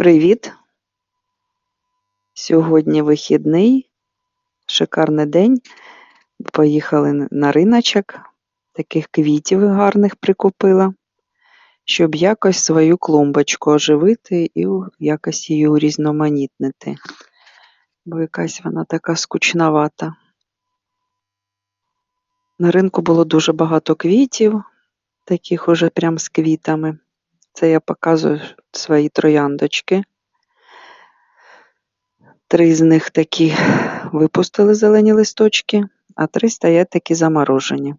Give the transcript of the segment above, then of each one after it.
Привіт! Сьогодні вихідний, шикарний день. Поїхали на риночок, таких квітів гарних прикупила, щоб якось свою клумбочку оживити і якось її урізноманітнити, бо якась вона така скучновата. На ринку було дуже багато квітів, таких уже прям з квітами. Це я показую свої трояндочки. Три з них такі випустили зелені листочки, а три стоять такі заморожені.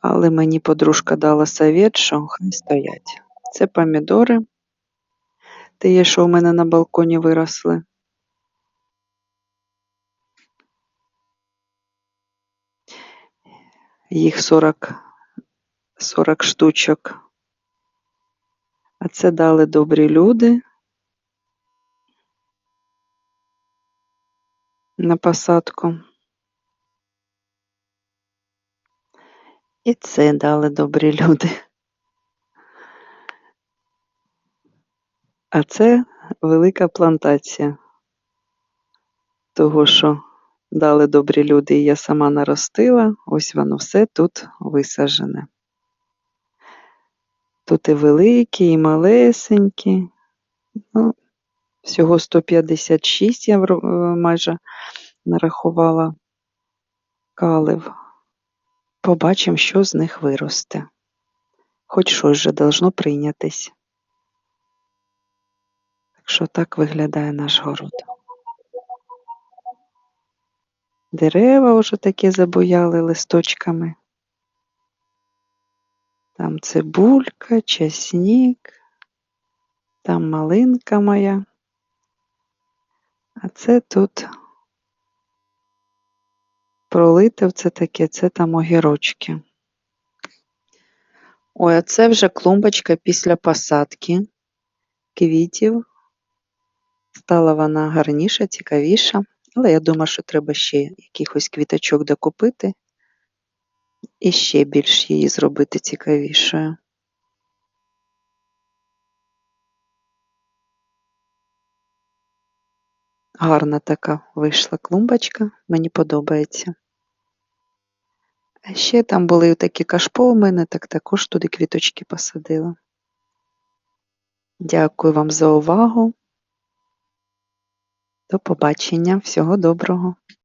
Але мені подружка дала совет, що хай стоять. Це помідори, ті, що у мене на балконі виросли. Їх 40, 40 штучок. А це дали добрі люди на посадку. І це дали добрі люди. А це велика плантація того, що дали добрі люди, і я сама наростила. Ось воно все тут висаджене. Тут і великі, і малесенькі. Ну, всього 156 я майже нарахувала калив. Побачимо, що з них виросте. Хоч щось же должно прийнятись. Так що так виглядає наш город. Дерева вже такі забояли листочками. Там цибулька, часник, там малинка моя. А це тут пролите це таке, це там огірочки. Ой, а це вже клумбочка після посадки квітів. Стала вона гарніша, цікавіша, але я думаю, що треба ще якихось квіточок докупити і ще більш її зробити цікавішою. Гарна така вийшла клумбочка, мені подобається. А ще там були такі кашпо у мене, так також туди квіточки посадила. Дякую вам за увагу. До побачення, всього доброго!